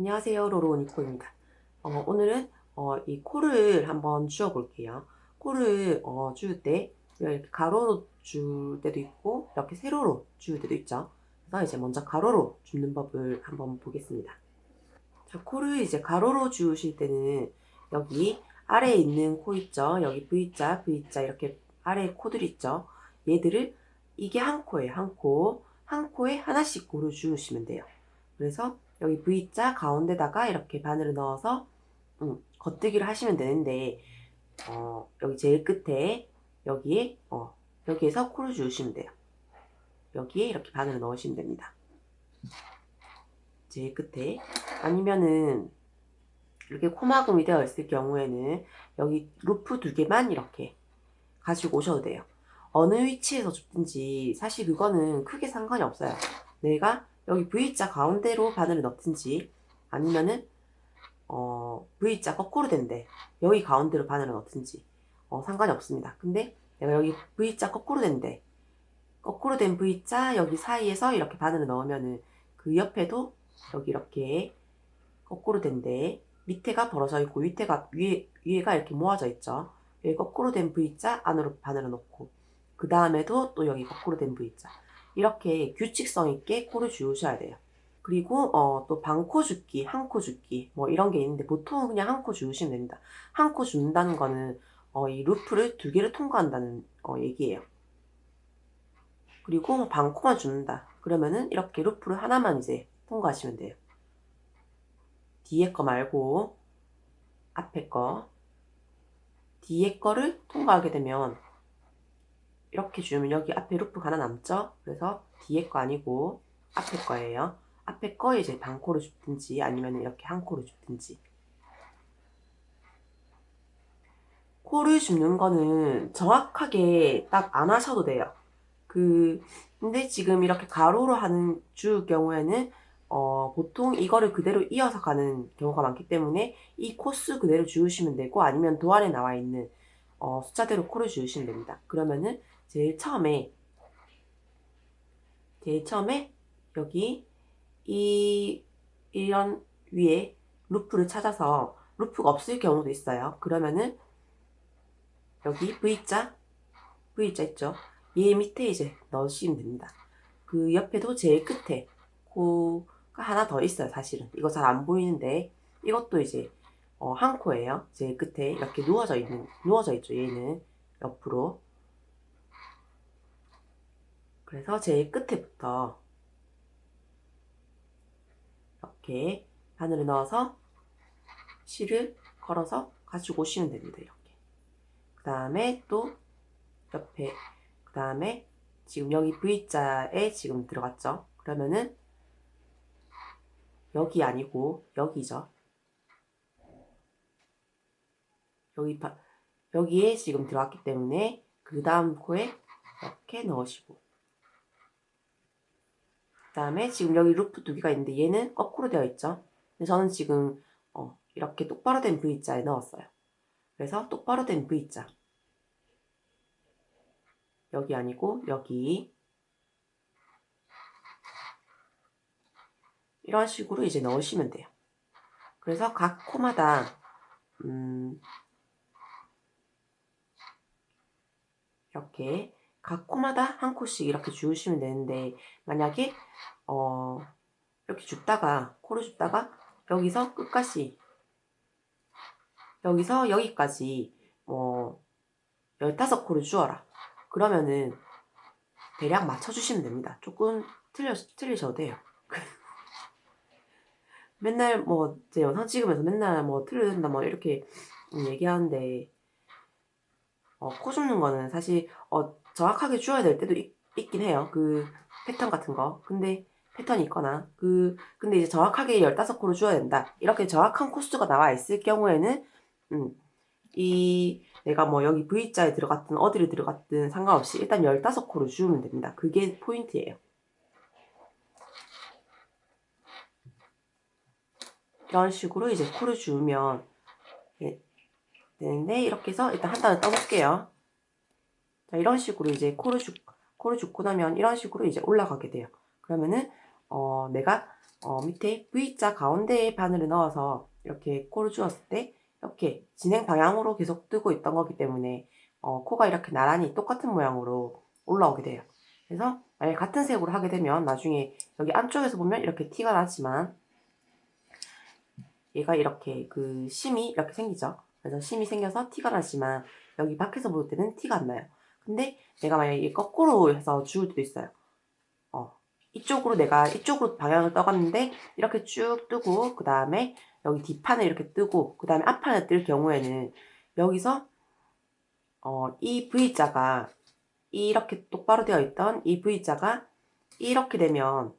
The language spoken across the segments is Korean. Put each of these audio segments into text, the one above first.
안녕하세요 로로 니코입니다. 어, 오늘은 어, 이 코를 한번 주워 볼게요. 코를 어, 주울 때 이렇게 가로로 줄 때도 있고 이렇게 세로로 주울 때도 있죠. 그래서 이제 먼저 가로로 줍는 법을 한번 보겠습니다. 자, 코를 이제 가로로 주우실 때는 여기 아래에 있는 코 있죠? 여기 V자 V자 이렇게 아래에 코들 있죠? 얘들을 이게 한 코예요 한 코. 한 코에 하나씩 고루 주우시면 돼요. 그래서 여기 V자 가운데다가 이렇게 바늘을 넣어서 음, 겉뜨기를 하시면 되는데 어, 여기 제일 끝에 여기에 어, 여기에서 코를 주시면 돼요. 여기에 이렇게 바늘을 넣으시면 됩니다. 제일 끝에 아니면은 이렇게 코막음이 되어 있을 경우에는 여기 루프 두 개만 이렇게 가지고 오셔도 돼요. 어느 위치에서 줍든지 사실 그거는 크게 상관이 없어요. 내가 여기 V자 가운데로 바늘을 넣든지 아니면은 어, V자 거꾸로 된데 여기 가운데로 바늘을 넣든지. 어, 상관이 없습니다. 근데 내가 여기 V자 거꾸로 된데 거꾸로 된 V자 여기 사이에서 이렇게 바늘을 넣으면은 그 옆에도 여기 이렇게 거꾸로 된데 밑에가 벌어져 있고 위에가 위에 위에가 이렇게 모아져 있죠. 여기 거꾸로 된 V자 안으로 바늘을 넣고 그 다음에도 또 여기 거꾸로 된 V자 이렇게 규칙성 있게 코를 주우셔야 돼요. 그리고 어, 또 반코 줍기, 한 코 줍기 뭐 이런 게 있는데 보통 그냥 한 코 주우시면 됩니다. 한코 줍는다는 거는 어, 이 루프를 두 개를 통과한다는 어, 얘기예요. 그리고 뭐 반코만 줍는다. 그러면은 이렇게 루프를 하나만 이제 통과하시면 돼요. 뒤에 거 말고 앞에 거 뒤에 거를 통과하게 되면 이렇게 주면 여기 앞에 루프가 하나 남죠? 그래서 뒤에 거 아니고 앞에 거예요. 앞에 거 이제 반코로 줍든지 아니면 이렇게 한 코로 줍든지. 코를 줍는 거는 정확하게 딱 안 하셔도 돼요. 그, 근데 지금 이렇게 가로로 하는 주 경우에는 어, 보통 이거를 그대로 이어서 가는 경우가 많기 때문에 이 코스 그대로 주우시면 되고 아니면 도안에 나와 있는 어, 숫자대로 코를 주우시면 됩니다. 그러면은 제일 처음에 제일 처음에 여기 이 이런 위에 루프를 찾아서 루프가 없을 경우도 있어요. 그러면은 여기 V자 V자 있죠? 얘 밑에 이제 넣으시면 됩니다. 그 옆에도 제일 끝에 코가 하나 더 있어요. 사실은 이거 잘 안 보이는데 이것도 이제 어, 한 코예요. 제일 끝에 이렇게 누워져 있는 누워져 있죠. 얘는 옆으로 그래서 제일 끝에부터 이렇게 바늘을 넣어서 실을 걸어서 가지고 오시면 됩니다. 이렇게. 그 다음에 또 옆에 그 다음에 지금 여기 V자에 지금 들어갔죠. 그러면은 여기 아니고 여기죠. 여기 바, 여기에 지금 들어갔기 때문에 그 다음 코에 이렇게 넣으시고 그 다음에 지금 여기 루프 두 개가 있는데 얘는 거꾸로 되어 있죠. 저는 지금 어, 이렇게 똑바로 된 V자에 넣었어요. 그래서 똑바로 된 V자 여기 아니고 여기 이런 식으로 이제 넣으시면 돼요. 그래서 각 코마다 음, 이렇게 각 코마다 한 코씩 이렇게 주우시면 되는데 만약에 어 이렇게 줍다가 코를 줍다가 여기서 끝까지 여기서 여기까지 뭐 15코를 주어라. 그러면은 대략 맞춰주시면 됩니다. 조금 틀려, 틀리셔도 돼요. 맨날 뭐 제 영상 찍으면서 맨날 뭐 틀려야 된다 뭐 이렇게 얘기하는데 어, 코 줍는 거는 사실 어, 정확하게 주어야 될 때도 있, 긴 해요. 그 패턴 같은 거. 근데 패턴이 있거나 그 근데 이제 정확하게 15코로 주어야 된다. 이렇게 정확한 코스가 나와 있을 경우에는 음, 이 내가 뭐 여기 V자에 들어갔든 어디를 들어갔든 상관없이 일단 15코로 주우면 됩니다. 그게 포인트예요. 이런 식으로 이제 코를 주우면 되는데 이렇게 해서 일단 한 단을 떠볼게요. 자, 이런 식으로 이제 코를 줍, 코를 줍고 나면 이런 식으로 이제 올라가게 돼요. 그러면은 어, 내가 어, 밑에 V자 가운데에 바늘을 넣어서 이렇게 코를 주었을 때 이렇게 진행 방향으로 계속 뜨고 있던 거기 때문에 어, 코가 이렇게 나란히 똑같은 모양으로 올라오게 돼요. 그래서 만약 같은 색으로 하게 되면 나중에 여기 안쪽에서 보면 이렇게 티가 나지만 얘가 이렇게 그 심이 이렇게 생기죠. 그래서 심이 생겨서 티가 나지만 여기 밖에서 볼 때는 티가 안 나요. 근데 내가 만약에 거꾸로 해서 주울 때도 있어요. 어, 이쪽으로 내가 이쪽으로 방향을 떠갔는데 이렇게 쭉 뜨고 그 다음에 여기 뒷판에 이렇게 뜨고 그 다음에 앞판에 뜰 경우에는 여기서 어, 이 V자가 이렇게 똑바로 되어 있던 이 V자가 이렇게 되면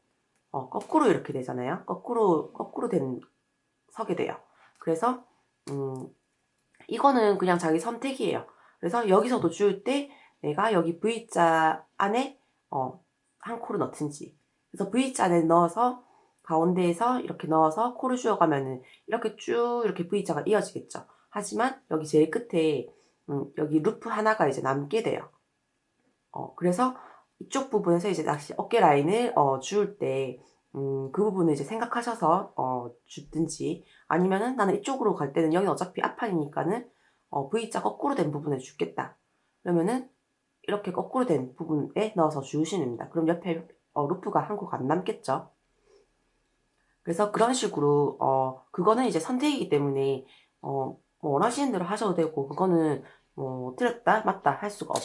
어, 거꾸로 이렇게 되잖아요. 거꾸로 거꾸로 된 서게 돼요. 그래서 음, 이거는 그냥 자기 선택이에요. 그래서 여기서도 주울 때 내가 여기 V자 안에 어, 한 코를 넣든지 그래서 V자 안에 넣어서 가운데에서 이렇게 넣어서 코를 주어가면은 이렇게 쭉 이렇게 V자가 이어지겠죠. 하지만 여기 제일 끝에 음, 여기 루프 하나가 이제 남게 돼요. 어, 그래서 이쪽 부분에서 이제 낚시 어깨 라인을 어, 주울 때 음, 그 부분을 이제 생각하셔서 어, 줍든지 아니면은 나는 이쪽으로 갈 때는 여기 어차피 앞판이니까는 어, V자 거꾸로 된 부분에 줍겠다. 그러면은 이렇게 거꾸로 된 부분에 넣어서 주우시면 됩니다. 그럼 옆에 어, 루프가 한 코가 안 남겠죠. 그래서 그런 식으로 어, 그거는 이제 선택이기 때문에 어, 뭐 원하시는 대로 하셔도 되고 그거는 뭐 틀렸다 맞다 할 수가 없,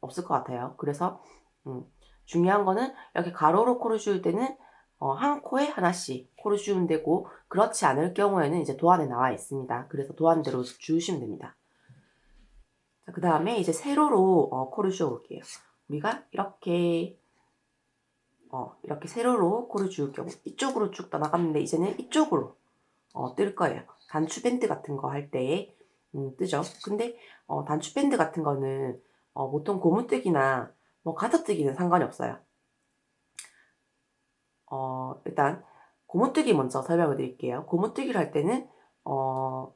없을 것 같아요. 그래서 음, 중요한 거는 이렇게 가로로 코를 줄 때는 어, 한 코에 하나씩 코를 주면 되고 그렇지 않을 경우에는 이제 도안에 나와 있습니다. 그래서 도안대로 주우시면 됩니다. 그 다음에 이제 세로로 어, 코를 주워 볼게요. 우리가 이렇게 어, 이렇게 세로로 코를 주울 경우 이쪽으로 쭉 떠나갔는데 이제는 이쪽으로 어, 뜰 거예요. 단추 밴드 같은 거 할 때 음, 뜨죠. 근데 어, 단추 밴드 같은 거는 어, 보통 고무뜨기나 뭐 가득뜨기는 상관이 없어요. 어, 일단 고무뜨기 먼저 설명을 드릴게요. 고무뜨기를 할 때는 어,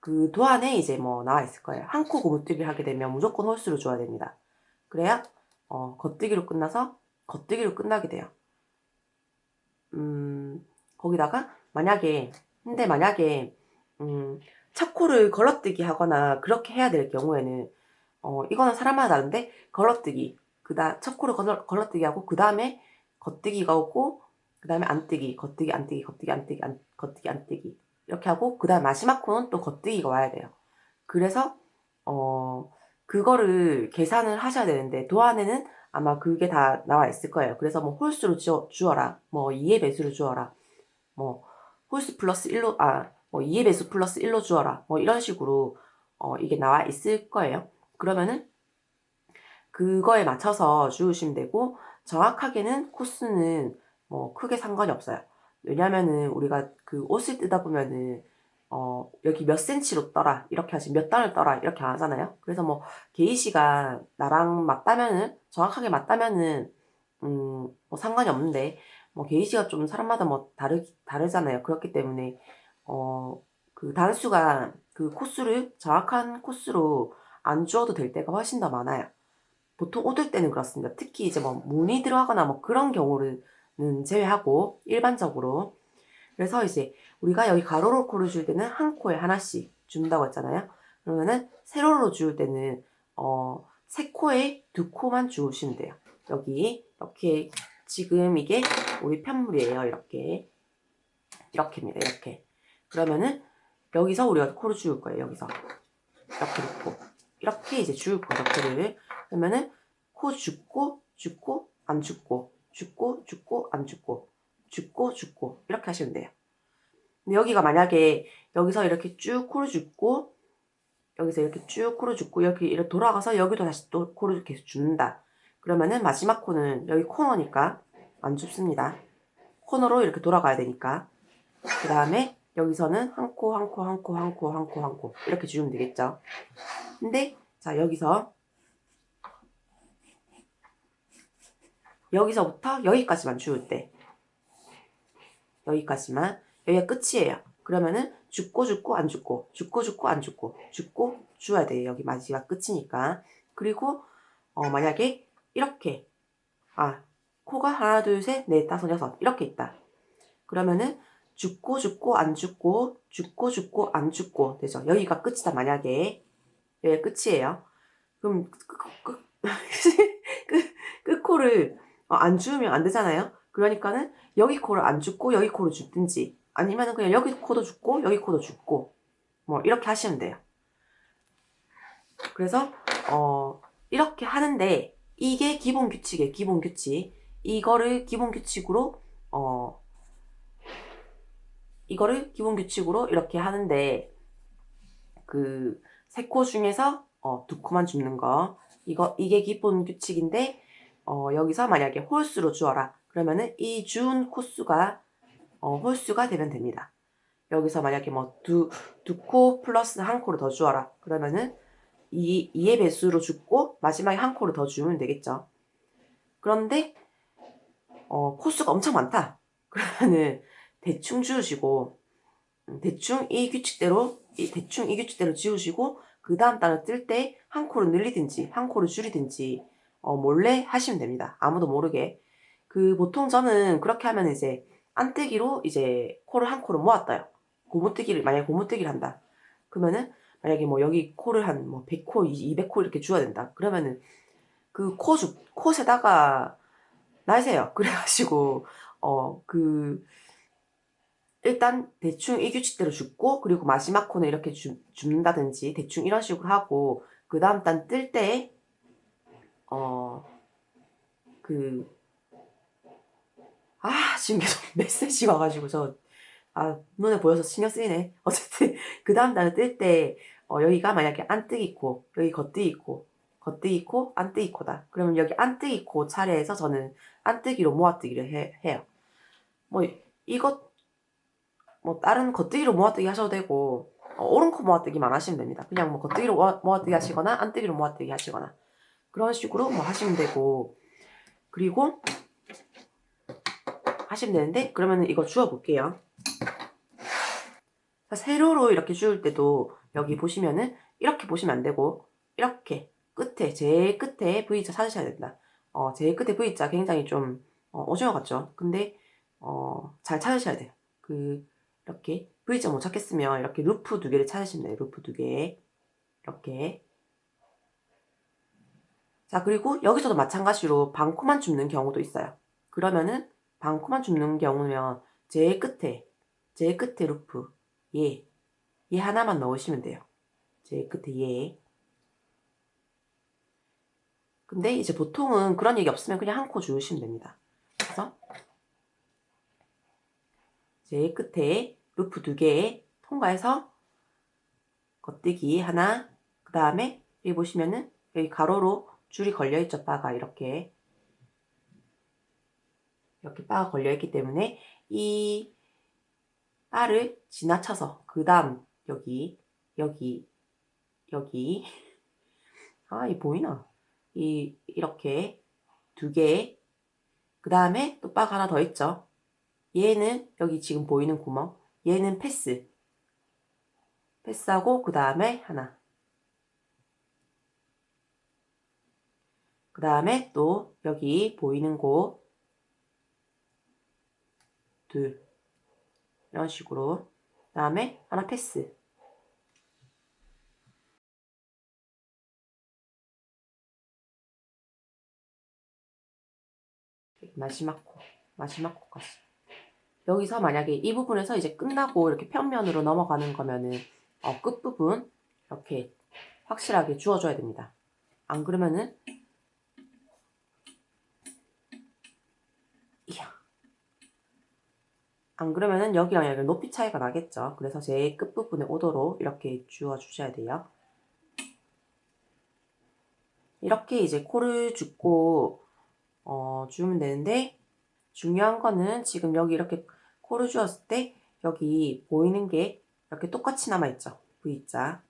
그 도안에 이제 뭐 나와 있을 거예요. 한 코 고무뜨기를 하게 되면 무조건 홀수를 줘야 됩니다. 그래야 어, 겉뜨기로 끝나서 겉뜨기로 끝나게 돼요. 음, 거기다가 만약에 근데 만약에 음, 첫 코를 걸어뜨기 하거나 그렇게 해야 될 경우에는 어, 이거는 사람마다 다른데 걸어뜨기 그다음 첫 코를 걸어, 걸어뜨기 하고 그 다음에 겉뜨기가 오고 그 다음에 안뜨기 겉뜨기 안뜨기 겉뜨기 안뜨기 안, 겉뜨기 안뜨기 이렇게 하고 그 다음 마지막 코는 또 겉뜨기가 와야 돼요. 그래서 어 그거를 계산을 하셔야 되는데 도안에는 아마 그게 다 나와 있을 거예요. 그래서 뭐 홀수로 주어, 주어라, 뭐 2의 배수를 주어라, 뭐 홀수 플러스 1로 아 뭐 2의 배수 플러스 1로 주어라, 뭐 이런 식으로 어 이게 나와 있을 거예요. 그러면은 그거에 맞춰서 주우시면 되고 정확하게는 코스는 뭐 크게 상관이 없어요. 왜냐면은 우리가 그 옷을 뜨다 보면은 어 여기 몇 센치로 떠라 이렇게 하지 몇 단을 떠라 이렇게 안 하잖아요. 그래서 뭐 게이시가 나랑 맞다면은 정확하게 맞다면은 음 뭐 상관이 없는데 뭐 게이시가 좀 사람마다 뭐 다르 다르잖아요. 그렇기 때문에 어 그 단수가 그 코스를 정확한 코스로 안 주어도 될 때가 훨씬 더 많아요. 보통 옷을 때는 그렇습니다. 특히 이제 뭐 무늬 들어가거나 뭐 그런 경우를 는 제외하고 일반적으로 그래서 이제 우리가 여기 가로로 코를 줄 때는 한 코에 하나씩 준다고 했잖아요. 그러면은 세로로 주울 때는 어, 세 코에 두 코만 주우시면 돼요. 여기 이렇게 지금 이게 우리 편물이에요. 이렇게 이렇게입니다. 이렇게 그러면은 여기서 우리가 코를 주울 거예요. 여기서 이렇게 놓고 이렇게 이제 주울 거예요. 코를 그러면은 코 죽고 죽고 안 죽고 죽고 죽고 안 죽고 죽고 죽고 이렇게 하시면 돼요. 근데 여기가 만약에 여기서 이렇게 쭉 코를 죽고 여기서 이렇게 쭉 코를 죽고 여기 이렇게 돌아가서 여기도 다시 또 코를 계속 죽는다. 그러면은 마지막 코는 여기 코너니까 안 죽습니다. 코너로 이렇게 돌아가야 되니까. 그 다음에 여기서는 한 코, 한 코, 한 코, 한 코, 한 코, 한 코. 이렇게 주면 되겠죠. 근데, 자, 여기서 여기서부터 여기까지만 주울 때 여기까지만 여기가 끝이에요. 그러면은 죽고 죽고 안 죽고 죽고 죽고 안 죽고 죽고 주어야 돼요. 여기 마지막 끝이니까. 그리고 어 만약에 이렇게 아 코가 하나 둘 셋 넷 다섯 여섯 이렇게 있다. 그러면은 죽고 죽고 안 죽고 죽고 죽고 안 죽고 되죠. 여기가 끝이다 만약에 여기가 끝이에요. 그럼 끝, 끝, 끝, 끝 코를 어, 안 주우면 안 되잖아요. 그러니까는 여기 코를 안 죽고 여기 코를 죽든지 아니면은 그냥 여기 코도 죽고 여기 코도 죽고 뭐 이렇게 하시면 돼요. 그래서 어 이렇게 하는데 이게 기본 규칙이에요. 기본 규칙. 이거를 기본 규칙으로 어 이거를 기본 규칙으로 이렇게 하는데 그 세 코 중에서 어, 두 코만 줍는 거 이거 이게 기본 규칙인데 어, 여기서 만약에 홀수로 주어라 그러면은 이 준 코수가 어, 홀수가 되면 됩니다. 여기서 만약에 뭐 두 두 코 플러스 한 코를 더 주어라 그러면은 이 2의 배수로 줍고 마지막에 한 코를 더 주면 되겠죠. 그런데 어, 코수가 엄청 많다. 그러면은 대충 지우시고 음, 대충 이 규칙대로 이 대충 이 규칙대로 지우시고 그 다음 단어 뜰 때 한 코를 늘리든지 한 코를 줄이든지 어, 몰래 하시면 됩니다. 아무도 모르게. 그 보통 저는 그렇게 하면 이제 안뜨기로 이제 코를 한 코를 모았다요. 고무뜨기를 만약에 고무뜨기를 한다. 그러면은 만약에 뭐 여기 코를 한 뭐 100코, 200코 이렇게 주어야 된다. 그러면은 그 코주 콧에다가 나세요. 그래가지고 어 그 일단 대충 이 규칙대로 줍고 그리고 마지막 코는 이렇게 줍, 줍는다든지 대충 이런 식으로 하고 그 다음 단 뜰 때 어 그 아 지금 계속 메시지 와가지고 저 아, 눈에 보여서 신경 쓰이네. 어쨌든, 그 다음 단어 뜰 때, 어, 여기가 만약에 안뜨기 코, 여기 겉뜨기 코, 겉뜨기 코, 안뜨기 코다. 그러면 여기 안뜨기 코 차례에서 저는 안뜨기로 모아뜨기를 해, 해요. 뭐, 이것, 뭐, 다른 겉뜨기로 모아뜨기 하셔도 되고, 어, 오른코 모아뜨기만 하시면 됩니다. 그냥 뭐, 겉뜨기로 모아, 모아뜨기 하시거나, 안뜨기로 모아뜨기 하시거나, 그런 식으로 뭐 하시면 되고, 그리고, 하시면 되는데, 그러면 이거 주워 볼게요. 세로로 이렇게 주울 때도 여기 보시면은 이렇게 보시면 안 되고 이렇게 끝에 제일 끝에 V자 찾으셔야 된다. 어, 제일 끝에 V자 굉장히 좀 어, 오징어 같죠? 근데 어, 잘 찾으셔야 돼요. 그 이렇게 V자 못 찾겠으면 이렇게 루프 두 개를 찾으시면 돼요. 루프 두 개. 이렇게. 자, 그리고 여기서도 마찬가지로 방코만 줍는 경우도 있어요. 그러면은 방코만 줍는 경우면 제일 끝에 제일 끝에 루프 얘, 얘 하나만 넣으시면 돼요. 제일 끝에 얘. 근데 이제 보통은 그런 얘기 없으면 그냥 한 코 주우시면 됩니다. 그래서 제일 끝에 루프 두 개 통과해서 겉뜨기 하나 그 다음에 여기 보시면은 여기 가로로 줄이 걸려있죠 바가. 이렇게. 이렇게 바가 걸려있기 때문에 이 바를 지나쳐서 그 다음 여기 여기 여기. 아 이 보이나? 이 이렇게 두 개. 그 다음에 또 바가 하나 더 있죠. 얘는 여기 지금 보이는 구멍. 얘는 패스. 패스하고 그 다음에 하나 그 다음에 또 여기 보이는 곳 둘. 이런 식으로. 그 다음에 하나 패스. 마지막 코 마지막 코까지 여기서 만약에 이 부분에서 이제 끝나고 이렇게 평면으로 넘어가는 거면은 어, 끝부분 이렇게 확실하게 주워줘야 됩니다. 안 그러면은 안 그러면은 여기랑 여기 높이 차이가 나겠죠. 그래서 제일 끝부분에 오도록 이렇게 주워 주셔야 돼요. 이렇게 이제 코를 줍고 어, 주면 되는데 중요한 거는 지금 여기 이렇게 코를 주었을 때 여기 보이는 게 이렇게 똑같이 남아있죠. V자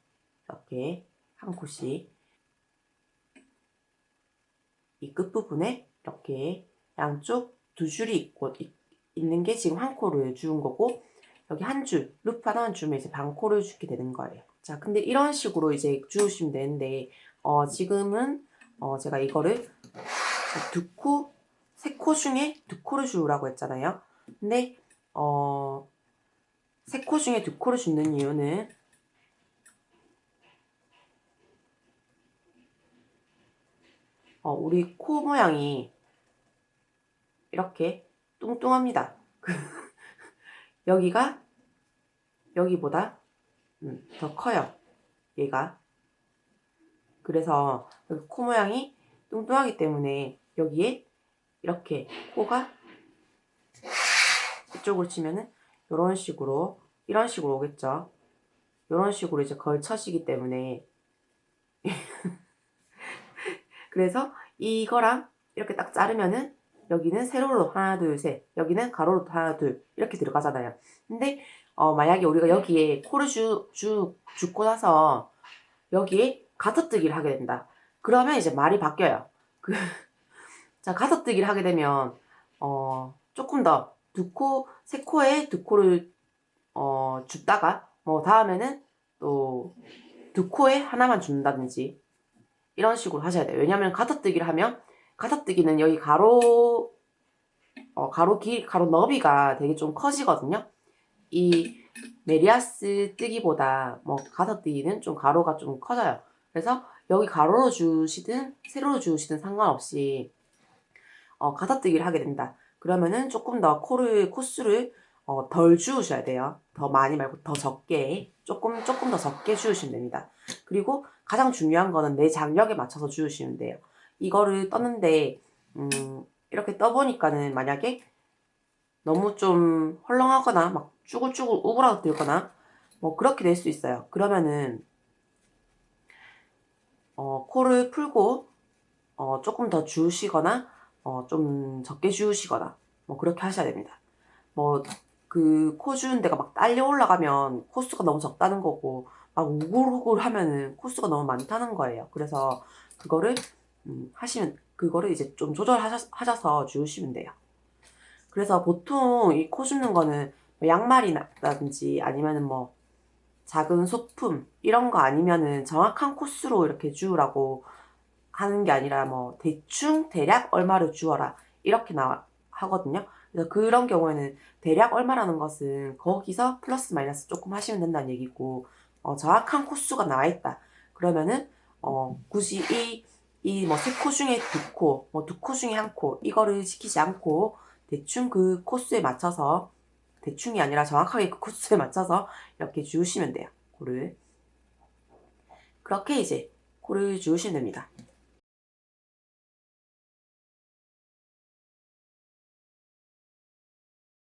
이렇게 한 코씩 이 끝부분에 이렇게 양쪽 두 줄이 있고 있는 게 지금 한 코를 주운 거고 여기 한 줄, 루프 하나만 주면 이제 반 코를 주게 되는 거예요. 자, 근데 이런 식으로 이제 주우시면 되는데 어, 지금은 어, 제가 이거를 두 코, 세 코 중에 두 코를 주우라고 했잖아요. 근데 어, 세 코 중에 두 코를 줍는 이유는 어, 우리 코 모양이 이렇게 뚱뚱합니다. 여기가 여기보다 음, 더 커요. 얘가. 그래서 코 모양이 뚱뚱하기 때문에 여기에 이렇게 코가 이쪽으로 치면은 이런 식으로 이런 식으로 오겠죠. 이런 식으로 이제 걸쳐지기 때문에 그래서 이거랑 이렇게 딱 자르면은 여기는 세로로 하나 둘 셋 여기는 가로로 하나 둘 이렇게 들어가잖아요. 근데 어 만약에 우리가 여기에 코를 쭉 줍고 나서 여기에 가터뜨기를 하게 된다. 그러면 이제 말이 바뀌어요. 그, 자, 가터뜨기를 하게 되면, 어, 조금 더 두 코, 세 코에 두 코를, 어, 줍다가, 뭐, 다음에는 또 두 코에 하나만 준다든지, 이런 식으로 하셔야 돼요. 왜냐면 가터뜨기를 하면, 가터뜨기는 여기 가로, 어, 가로 길, 가로 너비가 되게 좀 커지거든요. 이 메리아스 뜨기보다 뭐 가터뜨기는 좀 가로가 좀 커져요. 그래서 여기 가로로 주시든 세로로 주시든 상관없이 어, 가다뜨기를 하게 된다. 그러면은 조금 더 코를 코수를 어, 덜 주우셔야 돼요. 더 많이 말고 더 적게 조금 조금 더 적게 주우시면 됩니다. 그리고 가장 중요한 거는 내 장력에 맞춰서 주우시면 돼요. 이거를 떴는데 음, 이렇게 떠보니까는 만약에 너무 좀 헐렁하거나 막 쭈글쭈글 우그라들거나 뭐 그렇게 될 수 있어요. 그러면은 어, 코를 풀고 어, 조금 더 주우시거나 어, 좀 적게 주우시거나 뭐 그렇게 하셔야 됩니다. 뭐 그 코 주는 데가 막 딸려 올라가면 코수가 너무 적다는 거고 막 우글우글 하면은 코수가 너무 많다는 거예요. 그래서 그거를 음, 하시면 그거를 이제 좀 조절하셔서 주우시면 돼요. 그래서 보통 이 코 줍는 거는 뭐 양말이라든지 아니면은 뭐 작은 소품 이런 거 아니면은 정확한 코스로 이렇게 주우라고 하는 게 아니라 뭐 대충 대략 얼마를 주어라 이렇게 나 하거든요. 그래서 그런 경우에는 대략 얼마라는 것은 거기서 플러스 마이너스 조금 하시면 된다는 얘기고 어, 정확한 코수가 나와 있다. 그러면은 어, 굳이 이 이 뭐 세 코 중에 두 코, 뭐 두 코 중에 한 코 이거를 시키지 않고 대충 그 코스에 맞춰서 대충이 아니라 정확하게 그 코스에 맞춰서 이렇게 주우시면 돼요. 코를. 그렇게 이제 코를 주우시면 됩니다.